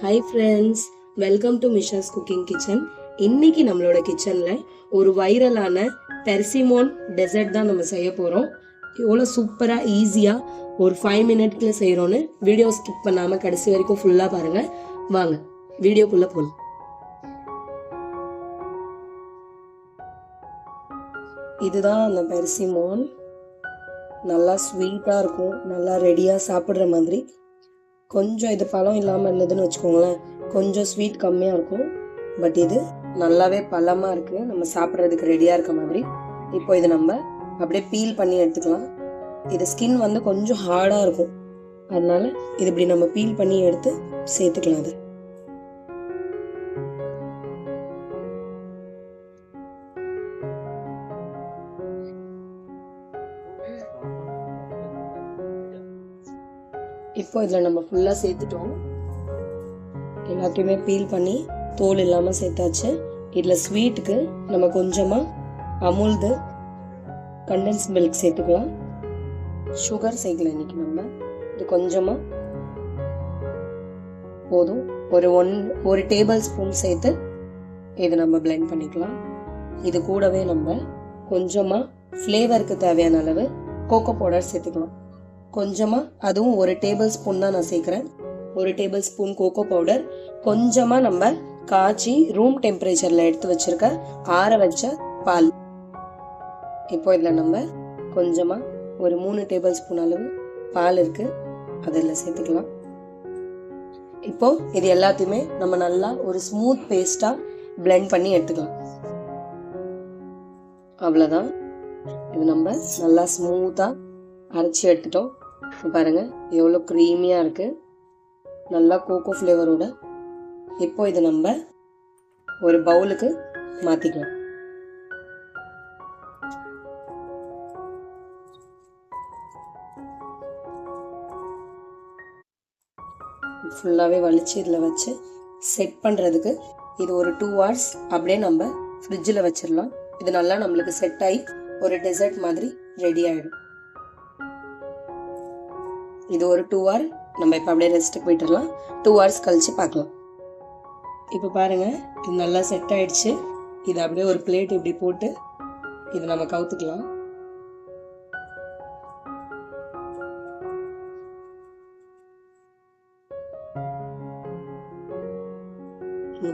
Hi friends welcome to Misha's cooking kitchen இன்னைக்கு நம்மளோட கிச்சனில் ஒரு வைரலான பெர்சிமோன் டெசர்ட் தான் நம்ம செய்ய போகிறோம் எவ்வளோ சூப்பராக ஈஸியாக ஒரு ஃபைவ் மினிட்ல செய்கிறோன்னு வீடியோ ஸ்கிப் பண்ணாமல் கடைசி வரைக்கும் ஃபுல்லாக பாருங்கள் வாங்க வீடியோக்குள்ளே போகலாம் இதுதான் அந்த பெர்சிமோன் நல்லா ஸ்வீட்டாக இருக்கும் நல்லா ரெடியாக சாப்பிட்ற மாதிரி. கொஞ்சம் இது பழம் இல்லாமல் இருந்ததுன்னு வச்சுக்கோங்களேன். கொஞ்சம் ஸ்வீட் கம்மியாக இருக்கும். பட் இது நல்லாவே பழமாக இருக்குது நம்ம சாப்பிட்றதுக்கு ரெடியாக இருக்க மாதிரி. இப்போ இது நம்ம அப்படியே பீல் பண்ணி எடுத்துக்கலாம். இது ஸ்கின் வந்து கொஞ்சம் ஹார்டாக இருக்கும். அதனால இது இப்படி நம்ம பீல் பண்ணி எடுத்து சேர்த்துக்கலாம் அது இப்போ இதில் நம்ம ஃபுல்லாக சேர்த்துட்டோம். எல்லாத்தையுமே பீல் பண்ணி தோல் இல்லாமல் சேர்த்தாச்சு. இதில் ஸ்வீட்டுக்கு நம்ம கொஞ்சமாக அமுல்து கண்டென்ஸ் மில்க் சேர்த்துக்கலாம். சுகர் சேர்க்கலாம் இன்னைக்கு நம்ம. இது கொஞ்சமாக போதும். ஒரு ஒன் ஒரு டேபிள் ஸ்பூன் சேர்த்து இது நம்ம பிளெண்ட் பண்ணிக்கலாம். இது கூடவே நம்ம கொஞ்சமாக ஃப்ளேவருக்கு தேவையான அளவு கோகோ பவுடர் சேர்த்துக்கலாம். கொஞ்சமாக அதுவும் ஒரு டேபிள் ஸ்பூன் தான் நான் சேர்க்குறேன். ஒரு டேபிள் ஸ்பூன் கோகோ பவுடர் கொஞ்சமாக நம்ம காய்ச்சி ரூம் டெம்பரேச்சரில் எடுத்து வச்சிருக்க ஆற வச்ச பால். இப்போ இதில் நம்ம கொஞ்சமாக ஒரு மூணு டேபிள் ஸ்பூன் அளவு பால் இருக்குது அதில் சேர்த்துக்கலாம். இப்போ இது எல்லாத்தையுமே நம்ம நல்லா ஒரு ஸ்மூத் பேஸ்டாக பிளெண்ட் பண்ணி எடுத்துக்கலாம். அவ்வளோதான் இது நம்ம நல்லா ஸ்மூத்தாக அரைச்சி எடுத்துட்டோம். பாருங்கள் எவ்வளோ க்ரீமியாக இருக்குது நல்லா கோகோ ஃப்ளேவரோட இப்போ இது நம்ம ஒரு பவுலுக்கு மாற்றிக்கலாம் ஃபுல்லாகவே வலிச்சு இதில் வச்சு செட் பண்ணுறதுக்கு இது ஒரு டூ ஹவர்ஸ் அப்படியே நம்ம ஃப்ரிட்ஜில் வச்சிடலாம். இது நல்லா நம்மளுக்கு செட் ஆகி ஒரு டெசர்ட் மாதிரி ரெடி ஆகிடும் இது ஒரு டூ ஹவர் நம்ம இப்போ அப்படியே ரெஸ்ட்டுக்கு போயிட்டுலாம் டூ ஹவர்ஸ் கழித்து பார்க்கலாம். இப்போ பாருங்கள் இது நல்லா செட் ஆகிடுச்சு இது அப்படியே ஒரு பிளேட் இப்படி போட்டு இது நம்ம கவுத்துக்கலாம்.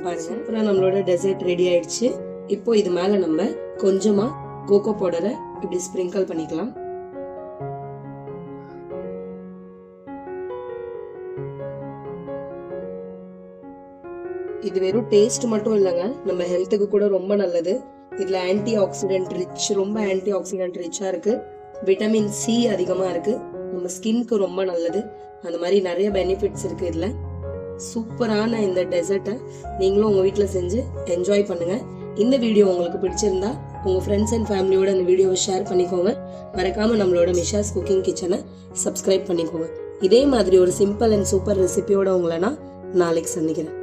பாருங்க. அப்புறம் நம்மளோட டெசர்ட் ரெடி ஆயிடுச்சு. இப்போ இது மேலே நம்ம கொஞ்சமாக கோகோ பவுடரை இப்படி ஸ்ப்ரிங்கிள் பண்ணிக்கலாம். இது வெறும் டேஸ்ட் மட்டும் இல்லைங்க. நம்ம ஹெல்த்துக்கு கூட ரொம்ப நல்லது. இதில் ஆன்டி ஆக்சிடென்ட் ரிச் ரொம்ப ஆன்டி ஆக்சிடென்ட் ரிச்சாக இருக்குது விட்டமின் சி அதிகமாக இருக்குது நம்ம ஸ்கின்க்கு ரொம்ப நல்லது. அந்த மாதிரி நிறைய பெனிஃபிட்ஸ் இருக்குது இதில். சூப்பரான இந்த டெசர்ட்டை நீங்களும் உங்கள் வீட்டில் செஞ்சு என்ஜாய் பண்ணுங்கள் இந்த வீடியோ உங்களுக்கு பிடிச்சிருந்தா உங்கள் ஃப்ரெண்ட்ஸ் அண்ட் ஃபேமிலியோட இந்த வீடியோவை ஷேர் பண்ணிக்கோங்க. மறக்காமல் நம்மளோட மிஷாஸ் குக்கிங் கிச்சனை சப்ஸ்கிரைப் பண்ணிக்கோங்க. இதே மாதிரி ஒரு சிம்பிள் அண்ட் சூப்பர் ரெசிபியோட உங்களை நான் நாளைக்கு சந்திக்கிறேன்.